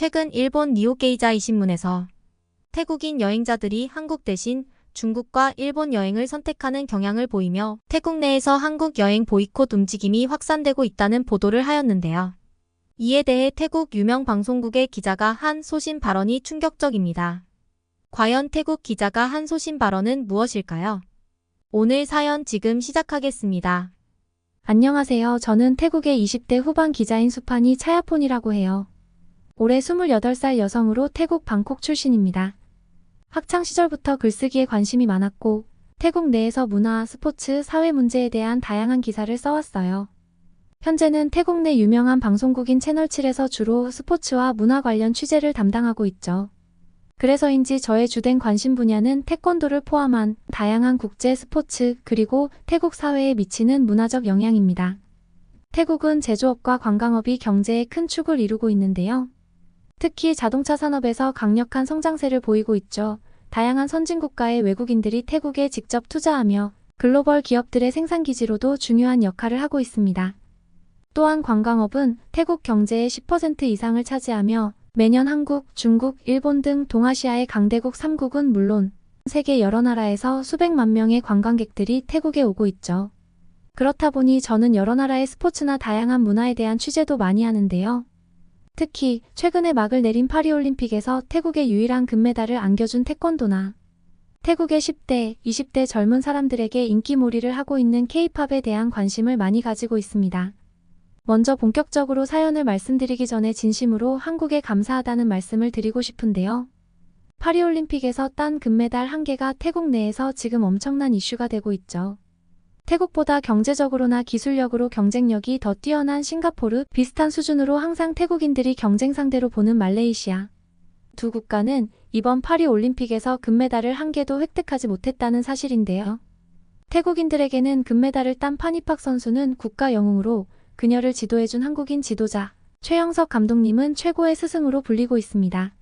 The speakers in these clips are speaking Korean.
최근 일본 니오게이자이 신문에서 태국인 여행자들이 한국 대신 중국과 일본 여행을 선택하는 경향을 보이며 태국 내에서 한국 여행 보이콧 움직임이 확산되고 있다는 보도를 하였는데요. 이에 대해 태국 유명 방송국의 기자가 한 소신 발언이 충격적입니다. 과연 태국 기자가 한 소신 발언은 무엇일까요? 오늘 사연 지금 시작하겠습니다. 안녕하세요. 저는 태국의 20대 후반 기자인 수판이 차야폰이라고 해요. 올해 28살 여성으로 태국 방콕 출신입니다. 학창 시절부터 글쓰기에 관심이 많았고 태국 내에서 문화, 스포츠, 사회 문제에 대한 다양한 기사를 써왔어요. 현재는 태국 내 유명한 방송국인 채널7에서 주로 스포츠와 문화 관련 취재를 담당하고 있죠. 그래서인지 저의 주된 관심 분야는 태권도를 포함한 다양한 국제 스포츠 그리고 태국 사회에 미치는 문화적 영향입니다. 태국은 제조업과 관광업이 경제의 큰 축을 이루고 있는데요. 특히 자동차 산업에서 강력한 성장세를 보이고 있죠. 다양한 선진국가의 외국인들이 태국에 직접 투자하며 글로벌 기업들의 생산기지로도 중요한 역할을 하고 있습니다. 또한 관광업은 태국 경제의 10% 이상을 차지하며 매년 한국, 중국, 일본 등 동아시아의 강대국 3국은 물론 세계 여러 나라에서 수백만 명의 관광객들이 태국에 오고 있죠. 그렇다 보니 저는 여러 나라의 스포츠나 다양한 문화에 대한 취재도 많이 하는데요. 특히 최근에 막을 내린 파리올림픽에서 태국의 유일한 금메달을 안겨준 태권도나 태국의 10대, 20대 젊은 사람들에게 인기몰이를 하고 있는 케이팝에 대한 관심을 많이 가지고 있습니다. 먼저 본격적으로 사연을 말씀드리기 전에 진심으로 한국에 감사하다는 말씀을 드리고 싶은데요. 파리올림픽에서 딴 금메달 한 개가 태국 내에서 지금 엄청난 이슈가 되고 있죠. 태국보다 경제적으로나 기술력으로 경쟁력이 더 뛰어난 싱가포르 비슷한 수준으로 항상 태국인들이 경쟁 상대로 보는 말레이시아. 두 국가는 이번 파리 올림픽에서 금메달을 한 개도 획득하지 못했다는 사실인데요. 태국인들에게는 금메달을 딴 파니팍 선수는 국가 영웅으로 그녀를 지도해준 한국인 지도자 최영석 감독님은 최고의 스승으로 불리고 있습니다.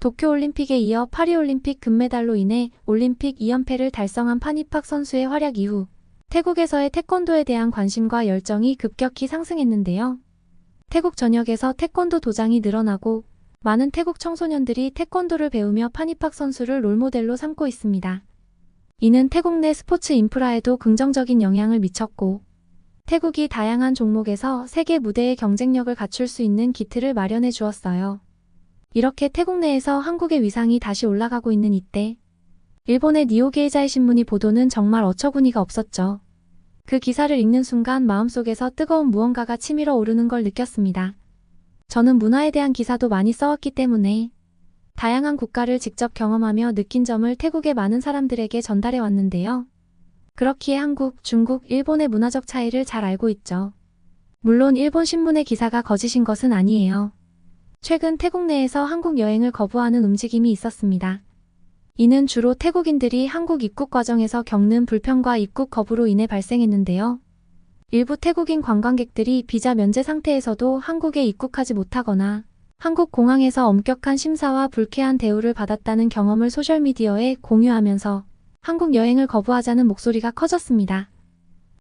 도쿄올림픽에 이어 파리올림픽 금메달로 인해 올림픽 2연패를 달성한 파니팍 선수의 활약 이후 태국에서의 태권도에 대한 관심과 열정이 급격히 상승했는데요. 태국 전역에서 태권도 도장이 늘어나고 많은 태국 청소년들이 태권도를 배우며 파니팍 선수를 롤모델로 삼고 있습니다. 이는 태국 내 스포츠 인프라에도 긍정적인 영향을 미쳤고 태국이 다양한 종목에서 세계 무대의 경쟁력을 갖출 수 있는 기틀을 마련해 주었어요. 이렇게 태국 내에서 한국의 위상이 다시 올라가고 있는 이때 일본의 니오게이자의 신문이 보도는 정말 어처구니가 없었죠. 그 기사를 읽는 순간 마음속에서 뜨거운 무언가가 치밀어 오르는 걸 느꼈습니다. 저는 문화에 대한 기사도 많이 써왔기 때문에 다양한 국가를 직접 경험하며 느낀 점을 태국의 많은 사람들에게 전달해 왔는데요. 그렇기에 한국, 중국, 일본의 문화적 차이를 잘 알고 있죠. 물론 일본 신문의 기사가 거짓인 것은 아니에요. 최근 태국 내에서 한국 여행을 거부하는 움직임이 있었습니다. 이는 주로 태국인들이 한국 입국 과정에서 겪는 불편과 입국 거부로 인해 발생했는데요. 일부 태국인 관광객들이 비자 면제 상태에서도 한국에 입국하지 못하거나 한국 공항에서 엄격한 심사와 불쾌한 대우를 받았다는 경험을 소셜미디어에 공유하면서 한국 여행을 거부하자는 목소리가 커졌습니다.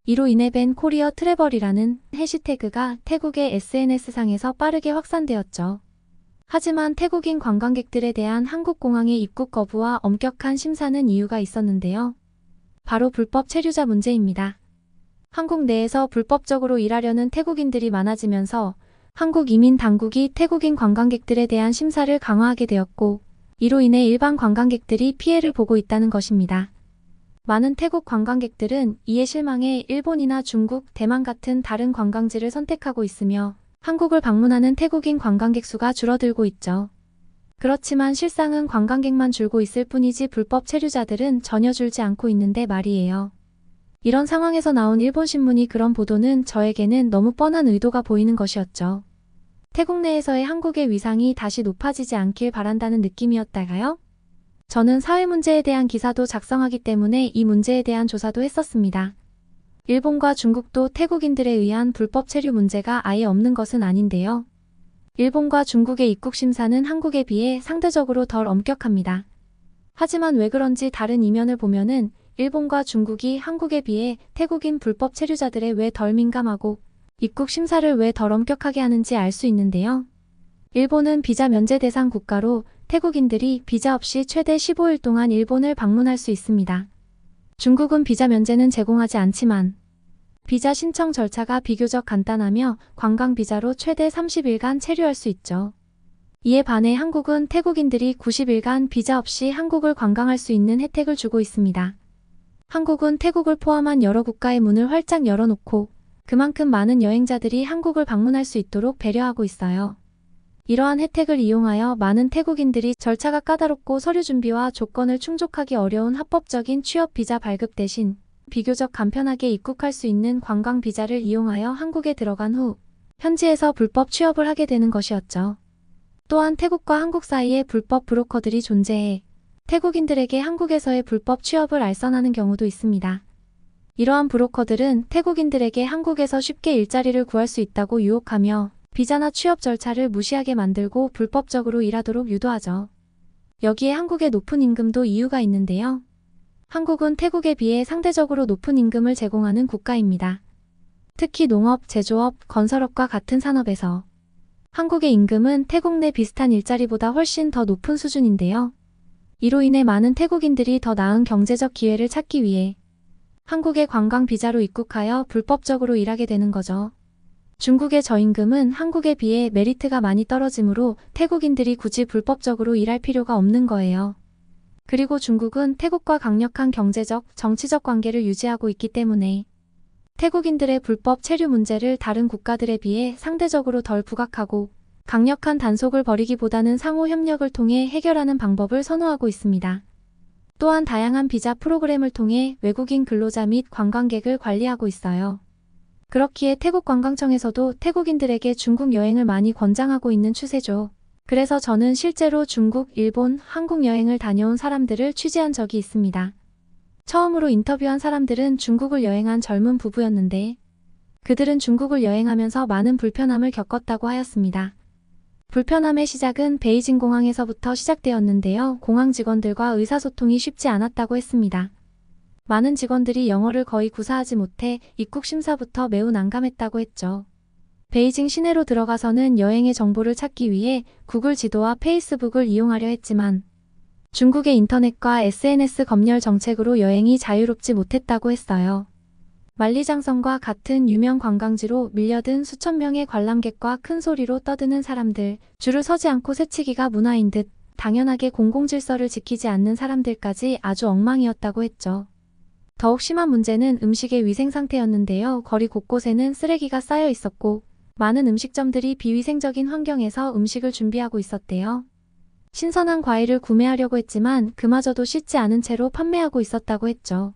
이로 인해 벤 코리어 트래벌이라는 해시태그가 태국의 SNS상에서 빠르게 확산되었죠. 하지만 태국인 관광객들에 대한 한국 공항의 입국 거부와 엄격한 심사는 이유가 있었는데요. 바로 불법 체류자 문제입니다. 한국 내에서 불법적으로 일하려는 태국인들이 많아지면서 한국 이민 당국이 태국인 관광객들에 대한 심사를 강화하게 되었고, 이로 인해 일반 관광객들이 피해를 보고 있다는 것입니다. 많은 태국 관광객들은 이에 실망해 일본이나 중국, 대만 같은 다른 관광지를 선택하고 있으며 한국을 방문하는 태국인 관광객 수가 줄어들고 있죠. 그렇지만 실상은 관광객만 줄고 있을 뿐이지 불법 체류자들은 전혀 줄지 않고 있는데 말이에요. 이런 상황에서 나온 일본 신문이 그런 보도는 저에게는 너무 뻔한 의도가 보이는 것이었죠. 태국 내에서의 한국의 위상이 다시 높아지지 않길 바란다는 느낌이었다가요? 저는 사회 문제에 대한 기사도 작성하기 때문에 이 문제에 대한 조사도 했었습니다. 일본과 중국도 태국인들에 의한 불법 체류 문제가 아예 없는 것은 아닌데요. 일본과 중국의 입국 심사는 한국에 비해 상대적으로 덜 엄격합니다. 하지만 왜 그런지 다른 이면을 보면은 일본과 중국이 한국에 비해 태국인 불법 체류자들에 왜 덜 민감하고 입국 심사를 왜 덜 엄격하게 하는지 알 수 있는데요. 일본은 비자 면제 대상 국가로 태국인들이 비자 없이 최대 15일 동안 일본을 방문할 수 있습니다. 중국은 비자 면제는 제공하지 않지만 비자 신청 절차가 비교적 간단하며 관광 비자로 최대 30일간 체류할 수 있죠. 이에 반해 한국은 태국인들이 90일간 비자 없이 한국을 관광할 수 있는 혜택을 주고 있습니다. 한국은 태국을 포함한 여러 국가의 문을 활짝 열어놓고 그만큼 많은 여행자들이 한국을 방문할 수 있도록 배려하고 있어요. 이러한 혜택을 이용하여 많은 태국인들이 절차가 까다롭고 서류 준비와 조건을 충족하기 어려운 합법적인 취업 비자 발급 대신 비교적 간편하게 입국할 수 있는 관광 비자를 이용하여 한국에 들어간 후 현지에서 불법 취업을 하게 되는 것이었죠. 또한 태국과 한국 사이에 불법 브로커들이 존재해 태국인들에게 한국에서의 불법 취업을 알선하는 경우도 있습니다. 이러한 브로커들은 태국인들에게 한국에서 쉽게 일자리를 구할 수 있다고 유혹하며 비자나 취업 절차를 무시하게 만들고 불법적으로 일하도록 유도하죠. 여기에 한국의 높은 임금도 이유가 있는데요. 한국은 태국에 비해 상대적으로 높은 임금을 제공하는 국가입니다. 특히 농업, 제조업, 건설업과 같은 산업에서 한국의 임금은 태국 내 비슷한 일자리보다 훨씬 더 높은 수준인데요. 이로 인해 많은 태국인들이 더 나은 경제적 기회를 찾기 위해 한국의 관광 비자로 입국하여 불법적으로 일하게 되는 거죠. 중국의 저임금은 한국에 비해 메리트가 많이 떨어지므로 태국인들이 굳이 불법적으로 일할 필요가 없는 거예요. 그리고 중국은 태국과 강력한 경제적, 정치적 관계를 유지하고 있기 때문에 태국인들의 불법 체류 문제를 다른 국가들에 비해 상대적으로 덜 부각하고 강력한 단속을 벌이기보다는 상호 협력을 통해 해결하는 방법을 선호하고 있습니다. 또한 다양한 비자 프로그램을 통해 외국인 근로자 및 관광객을 관리하고 있어요. 그렇기에 태국 관광청에서도 태국인들에게 중국 여행을 많이 권장하고 있는 추세죠. 그래서 저는 실제로 중국, 일본, 한국 여행을 다녀온 사람들을 취재한 적이 있습니다. 처음으로 인터뷰한 사람들은 중국을 여행한 젊은 부부였는데 그들은 중국을 여행하면서 많은 불편함을 겪었다고 하였습니다. 불편함의 시작은 베이징 공항에서부터 시작되었는데요. 공항 직원들과 의사소통이 쉽지 않았다고 했습니다. 많은 직원들이 영어를 거의 구사하지 못해 입국 심사부터 매우 난감했다고 했죠. 베이징 시내로 들어가서는 여행의 정보를 찾기 위해 구글 지도와 페이스북을 이용하려 했지만 중국의 인터넷과 SNS 검열 정책으로 여행이 자유롭지 못했다고 했어요. 만리장성과 같은 유명 관광지로 밀려든 수천 명의 관람객과 큰 소리로 떠드는 사람들, 줄을 서지 않고 새치기가 문화인 듯 당연하게 공공질서를 지키지 않는 사람들까지 아주 엉망이었다고 했죠. 더욱 심한 문제는 음식의 위생 상태였는데요. 거리 곳곳에는 쓰레기가 쌓여 있었고 많은 음식점들이 비위생적인 환경에서 음식을 준비하고 있었대요. 신선한 과일을 구매하려고 했지만 그마저도 씻지 않은 채로 판매하고 있었다고 했죠.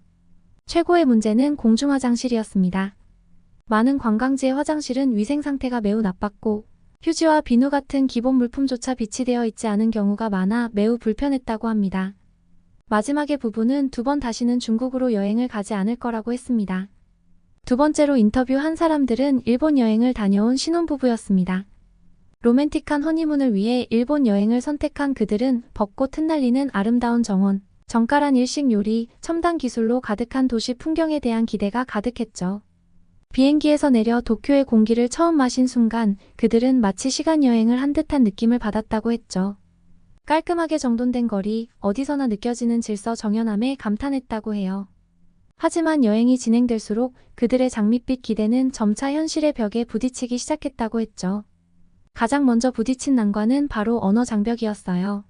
최고의 문제는 공중화장실이었습니다. 많은 관광지의 화장실은 위생 상태가 매우 나빴고 휴지와 비누 같은 기본 물품조차 비치되어 있지 않은 경우가 많아 매우 불편했다고 합니다. 마지막의 부분은 두번 다시는 중국으로 여행을 가지 않을 거라고 했습니다. 두 번째로 인터뷰한 사람들은 일본 여행을 다녀온 신혼부부였습니다. 로맨틱한 허니문을 위해 일본 여행을 선택한 그들은 벚꽃 흩날리는 아름다운 정원, 정갈한 일식 요리, 첨단 기술로 가득한 도시 풍경에 대한 기대가 가득했죠. 비행기에서 내려 도쿄의 공기를 처음 마신 순간 그들은 마치 시간 여행을 한 듯한 느낌을 받았다고 했죠. 깔끔하게 정돈된 거리, 어디서나 느껴지는 질서 정연함에 감탄했다고 해요. 하지만 여행이 진행될수록 그들의 장밋빛 기대는 점차 현실의 벽에 부딪히기 시작했다고 했죠. 가장 먼저 부딪힌 난관은 바로 언어 장벽이었어요.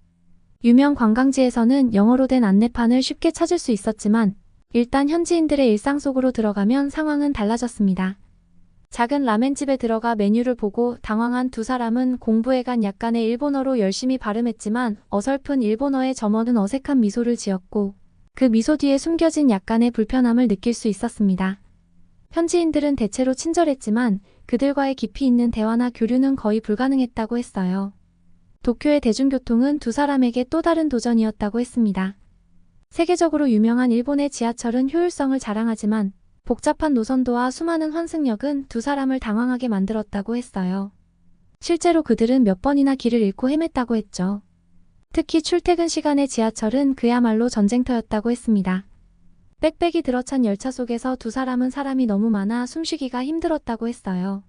유명 관광지에서는 영어로 된 안내판을 쉽게 찾을 수 있었지만 일단 현지인들의 일상 속으로 들어가면 상황은 달라졌습니다. 작은 라멘집에 들어가 메뉴를 보고 당황한 두 사람은 공부해간 약간의 일본어로 열심히 발음했지만 어설픈 일본어의 점어는 어색한 미소를 지었고 그 미소 뒤에 숨겨진 약간의 불편함을 느낄 수 있었습니다. 현지인들은 대체로 친절했지만 그들과의 깊이 있는 대화나 교류는 거의 불가능했다고 했어요. 도쿄의 대중교통은 두 사람에게 또 다른 도전이었다고 했습니다. 세계적으로 유명한 일본의 지하철은 효율성을 자랑하지만 복잡한 노선도와 수많은 환승역은 두 사람을 당황하게 만들었다고 했어요. 실제로 그들은 몇 번이나 길을 잃고 헤맸다고 했죠. 특히 출퇴근 시간의 지하철은 그야말로 전쟁터였다고 했습니다. 빽빽이 들어찬 열차 속에서 두 사람은 사람이 너무 많아 숨쉬기가 힘들었다고 했어요.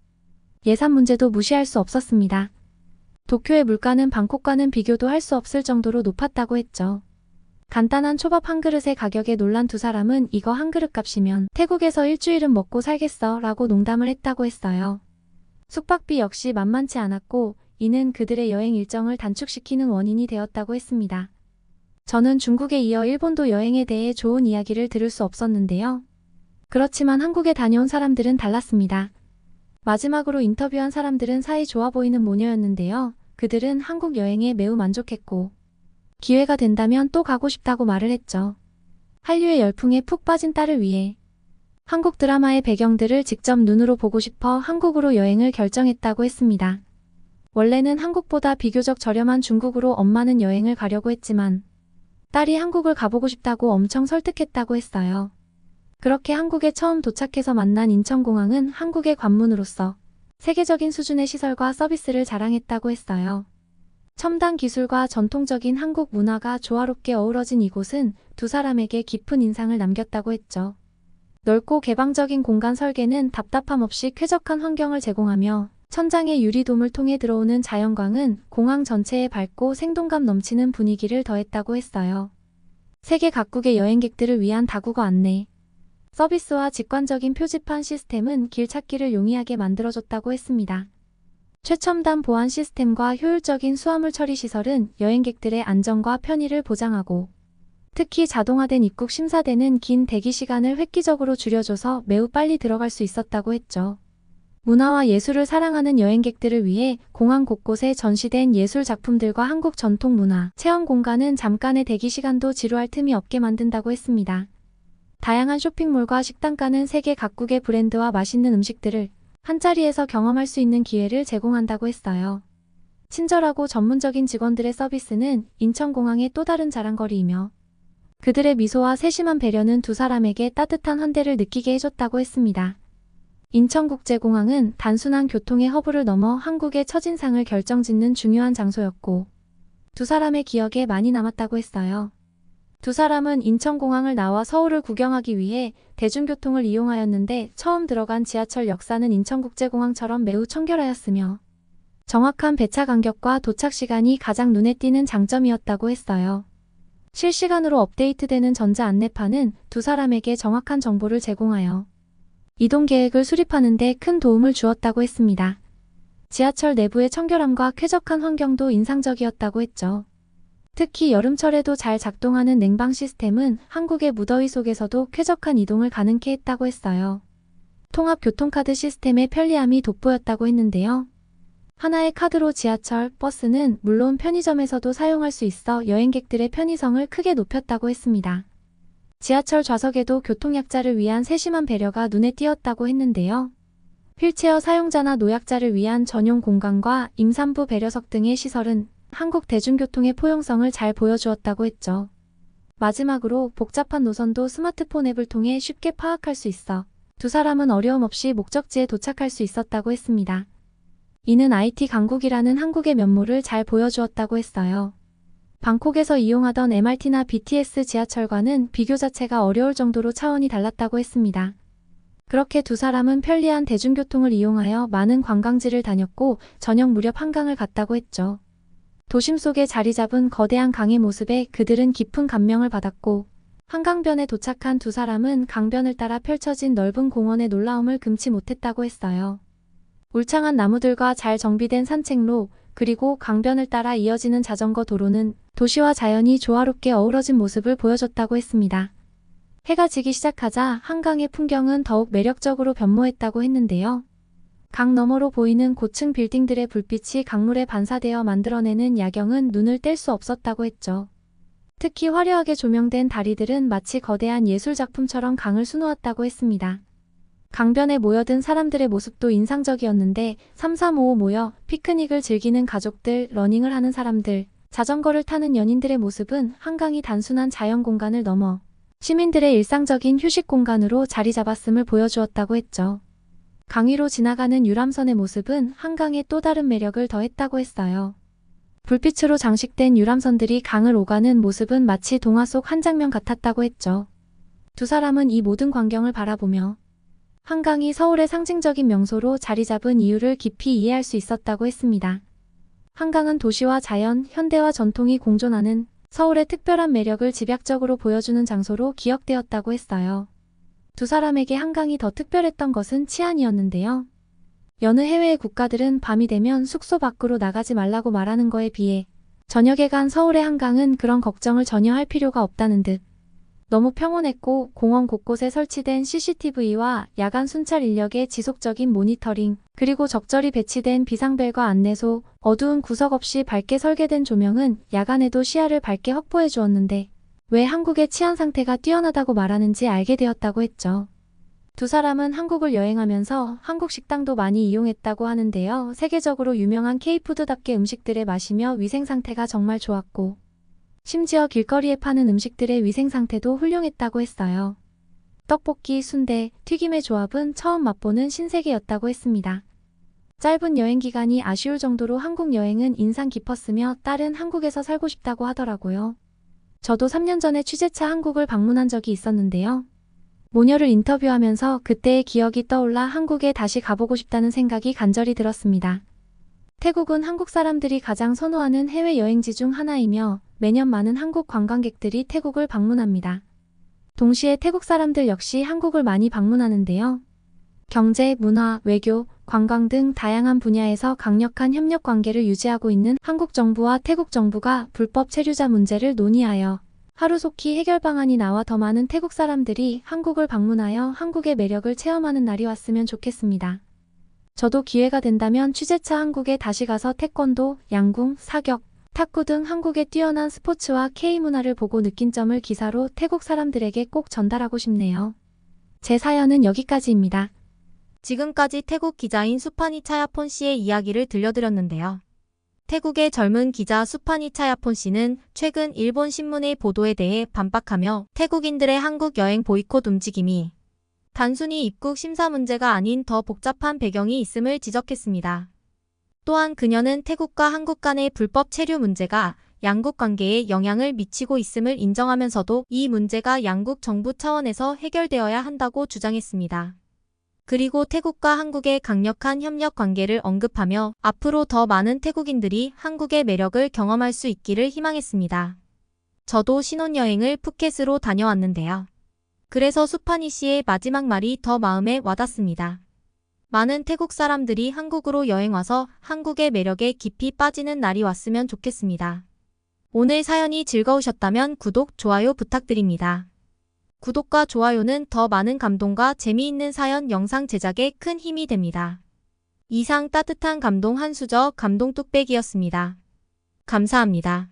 예산 문제도 무시할 수 없었습니다. 도쿄의 물가는 방콕과는 비교도 할 수 없을 정도로 높았다고 했죠. 간단한 초밥 한 그릇의 가격에 놀란 두 사람은 이거 한 그릇 값이면 태국에서 일주일은 먹고 살겠어 라고 농담을 했다고 했어요. 숙박비 역시 만만치 않았고 이는 그들의 여행 일정을 단축시키는 원인이 되었다고 했습니다. 저는 중국에 이어 일본도 여행에 대해 좋은 이야기를 들을 수 없었는데요. 그렇지만 한국에 다녀온 사람들은 달랐습니다. 마지막으로 인터뷰한 사람들은 사이 좋아 보이는 모녀였는데요. 그들은 한국 여행에 매우 만족했고 기회가 된다면 또 가고 싶다고 말을 했죠. 한류의 열풍에 푹 빠진 딸을 위해 한국 드라마의 배경들을 직접 눈으로 보고 싶어 한국으로 여행을 결정했다고 했습니다. 원래는 한국보다 비교적 저렴한 중국으로 엄마는 여행을 가려고 했지만 딸이 한국을 가보고 싶다고 엄청 설득했다고 했어요. 그렇게 한국에 처음 도착해서 만난 인천공항은 한국의 관문으로서 세계적인 수준의 시설과 서비스를 자랑했다고 했어요. 첨단 기술과 전통적인 한국 문화가 조화롭게 어우러진 이곳은 두 사람에게 깊은 인상을 남겼다고 했죠. 넓고 개방적인 공간 설계는 답답함 없이 쾌적한 환경을 제공하며 천장의 유리돔을 통해 들어오는 자연광은 공항 전체에 밝고 생동감 넘치는 분위기를 더했다고 했어요. 세계 각국의 여행객들을 위한 다국어 안내, 서비스와 직관적인 표지판 시스템은 길 찾기를 용이하게 만들어줬다고 했습니다. 최첨단 보안 시스템과 효율적인 수화물 처리 시설은 여행객들의 안전과 편의를 보장하고 특히 자동화된 입국 심사대는 긴 대기 시간을 획기적으로 줄여줘서 매우 빨리 들어갈 수 있었다고 했죠. 문화와 예술을 사랑하는 여행객들을 위해 공항 곳곳에 전시된 예술 작품들과 한국 전통 문화, 체험 공간은 잠깐의 대기 시간도 지루할 틈이 없게 만든다고 했습니다. 다양한 쇼핑몰과 식당가는 세계 각국의 브랜드와 맛있는 음식들을 한자리에서 경험할 수 있는 기회를 제공한다고 했어요. 친절하고 전문적인 직원들의 서비스는 인천공항의 또 다른 자랑거리이며 그들의 미소와 세심한 배려는 두 사람에게 따뜻한 환대를 느끼게 해줬다고 했습니다. 인천국제공항은 단순한 교통의 허브를 넘어 한국의 첫인상을 결정짓는 중요한 장소였고 두 사람의 기억에 많이 남았다고 했어요. 두 사람은 인천공항을 나와 서울을 구경하기 위해 대중교통을 이용하였는데 처음 들어간 지하철 역사는 인천국제공항처럼 매우 청결하였으며 정확한 배차 간격과 도착 시간이 가장 눈에 띄는 장점이었다고 했어요. 실시간으로 업데이트되는 전자 안내판은 두 사람에게 정확한 정보를 제공하여 이동 계획을 수립하는 데 큰 도움을 주었다고 했습니다. 지하철 내부의 청결함과 쾌적한 환경도 인상적이었다고 했죠. 특히 여름철에도 잘 작동하는 냉방 시스템은 한국의 무더위 속에서도 쾌적한 이동을 가능케 했다고 했어요. 통합 교통카드 시스템의 편리함이 돋보였다고 했는데요. 하나의 카드로 지하철, 버스는 물론 편의점에서도 사용할 수 있어 여행객들의 편의성을 크게 높였다고 했습니다. 지하철 좌석에도 교통약자를 위한 세심한 배려가 눈에 띄었다고 했는데요. 휠체어 사용자나 노약자를 위한 전용 공간과 임산부 배려석 등의 시설은 한국 대중교통의 포용성을 잘 보여주었다고 했죠. 마지막으로 복잡한 노선도 스마트폰 앱을 통해 쉽게 파악할 수 있어 두 사람은 어려움 없이 목적지에 도착할 수 있었다고 했습니다. 이는 IT 강국이라는 한국의 면모를 잘 보여주었다고 했어요. 방콕에서 이용하던 MRT나 BTS 지하철과는 비교 자체가 어려울 정도로 차원이 달랐다고 했습니다. 그렇게 두 사람은 편리한 대중교통을 이용하여 많은 관광지를 다녔고 저녁 무렵 한강을 갔다고 했죠. 도심 속에 자리 잡은 거대한 강의 모습에 그들은 깊은 감명을 받았고 한강변에 도착한 두 사람은 강변을 따라 펼쳐진 넓은 공원의 놀라움을 금치 못했다고 했어요. 울창한 나무들과 잘 정비된 산책로, 그리고 강변을 따라 이어지는 자전거 도로는 도시와 자연이 조화롭게 어우러진 모습을 보여줬다고 했습니다. 해가 지기 시작하자 한강의 풍경은 더욱 매력적으로 변모했다고 했는데요. 강 너머로 보이는 고층 빌딩들의 불빛이 강물에 반사되어 만들어내는 야경은 눈을 뗄 수 없었다고 했죠. 특히 화려하게 조명된 다리들은 마치 거대한 예술작품처럼 강을 수놓았다고 했습니다. 강변에 모여든 사람들의 모습도 인상적이었는데 3355 모여 피크닉을 즐기는 가족들, 러닝을 하는 사람들, 자전거를 타는 연인들의 모습은 한강이 단순한 자연 공간을 넘어 시민들의 일상적인 휴식 공간으로 자리 잡았음을 보여주었다고 했죠. 강 위로 지나가는 유람선의 모습은 한강의 또 다른 매력을 더했다고 했어요. 불빛으로 장식된 유람선들이 강을 오가는 모습은 마치 동화 속 한 장면 같았다고 했죠. 두 사람은 이 모든 광경을 바라보며 한강이 서울의 상징적인 명소로 자리 잡은 이유를 깊이 이해할 수 있었다고 했습니다. 한강은 도시와 자연, 현대와 전통이 공존하는 서울의 특별한 매력을 집약적으로 보여주는 장소로 기억되었다고 했어요. 두 사람에게 한강이 더 특별했던 것은 치안이었는데요. 여느 해외의 국가들은 밤이 되면 숙소 밖으로 나가지 말라고 말하는 거에 비해 저녁에 간 서울의 한강은 그런 걱정을 전혀 할 필요가 없다는 듯 너무 평온했고 공원 곳곳에 설치된 CCTV와 야간 순찰 인력의 지속적인 모니터링, 그리고 적절히 배치된 비상벨과 안내소, 어두운 구석 없이 밝게 설계된 조명은 야간에도 시야를 밝게 확보해 주었는데 왜 한국의 치안 상태가 뛰어나다고 말하는지 알게 되었다고 했죠. 두 사람은 한국을 여행하면서 한국 식당도 많이 이용했다고 하는데요. 세계적으로 유명한 K푸드답게 음식들을 마시며 위생 상태가 정말 좋았고 심지어 길거리에 파는 음식들의 위생 상태도 훌륭했다고 했어요. 떡볶이, 순대, 튀김의 조합은 처음 맛보는 신세계였다고 했습니다. 짧은 여행 기간이 아쉬울 정도로 한국 여행은 인상 깊었으며 딸은 한국에서 살고 싶다고 하더라고요. 저도 3년 전에 취재차 한국을 방문한 적이 있었는데요. 모녀를 인터뷰하면서 그때의 기억이 떠올라 한국에 다시 가보고 싶다는 생각이 간절히 들었습니다. 태국은 한국 사람들이 가장 선호하는 해외 여행지 중 하나이며 매년 많은 한국 관광객들이 태국을 방문합니다. 동시에 태국 사람들 역시 한국을 많이 방문하는데요. 경제, 문화, 외교, 관광 등 다양한 분야에서 강력한 협력 관계를 유지하고 있는 한국 정부와 태국 정부가 불법 체류자 문제를 논의하여 하루속히 해결 방안이 나와 더 많은 태국 사람들이 한국을 방문하여 한국의 매력을 체험하는 날이 왔으면 좋겠습니다. 저도 기회가 된다면 취재차 한국에 다시 가서 태권도, 양궁, 사격, 탁구 등 한국의 뛰어난 스포츠와 K 문화를 보고 느낀 점을 기사로 태국 사람들에게 꼭 전달하고 싶네요. 제 사연은 여기까지입니다. 지금까지 태국 기자인 수파니 차야폰 씨의 이야기를 들려드렸는데요. 태국의 젊은 기자 수파니 차야폰 씨는 최근 일본 신문의 보도에 대해 반박하며 태국인들의 한국 여행 보이콧 움직임이 단순히 입국 심사 문제가 아닌 더 복잡한 배경이 있음을 지적했습니다. 또한 그녀는 태국과 한국 간의 불법 체류 문제가 양국 관계에 영향을 미치고 있음을 인정하면서도 이 문제가 양국 정부 차원에서 해결되어야 한다고 주장했습니다. 그리고 태국과 한국의 강력한 협력 관계를 언급하며 앞으로 더 많은 태국인들이 한국의 매력을 경험할 수 있기를 희망했습니다. 저도 신혼여행을 푸켓으로 다녀왔는데요. 그래서 수파니 씨의 마지막 말이 더 마음에 와닿습니다. 많은 태국 사람들이 한국으로 여행 와서 한국의 매력에 깊이 빠지는 날이 왔으면 좋겠습니다. 오늘 사연이 즐거우셨다면 구독, 좋아요 부탁드립니다. 구독과 좋아요는 더 많은 감동과 재미있는 사연 영상 제작에 큰 힘이 됩니다. 이상 따뜻한 감동 한 수저 감동 뚝배기였습니다. 감사합니다.